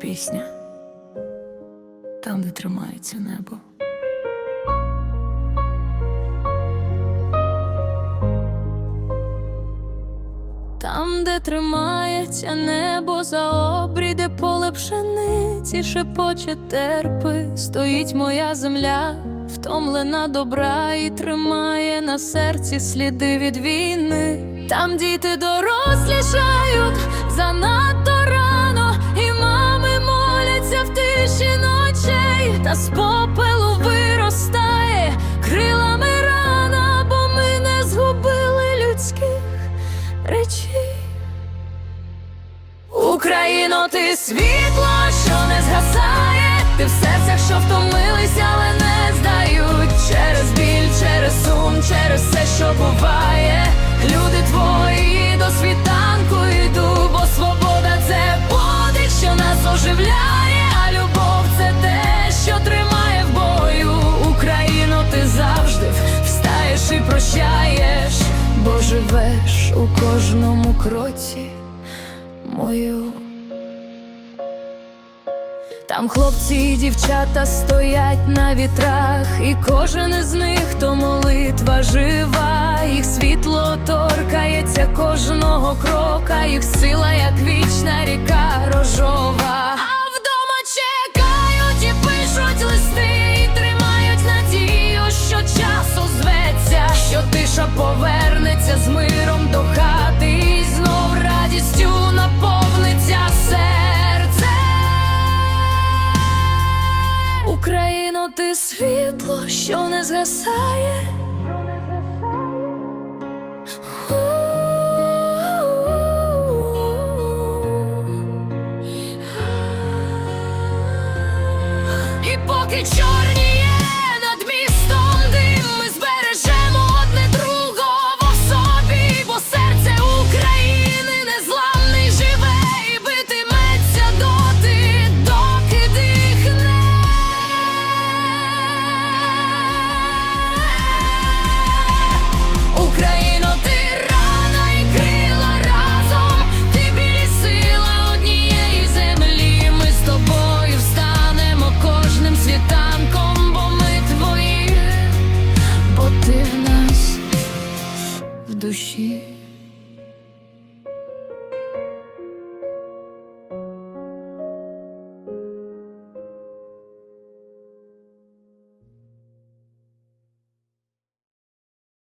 пісня там, де тримається небо. Там, де тримається небо за обрій, поле пшениці шепоче терпи, стоїть моя земля, втомлена добра і тримає на серці сліди від війни. Там діти дорослішають занадто рано, і мами Україно, ти світло, що не згасає, ти в серцях, що втомились, але не здають через біль, через сум, через все, що буває. Люди твої до світанку йду, бо свобода це подих, що нас оживляє, а любов це те, що тримає в бою. Україно, ти завжди встаєш і прощаєш, бо живеш у кожному кроці мою. Там хлопці і дівчата стоять на вітрах, і кожен із них то молитва жива, їх світло торкається кожного крока, їх сила, як вічна ріка рожова. Ти світло, що не згасає. І поки чорніє душі.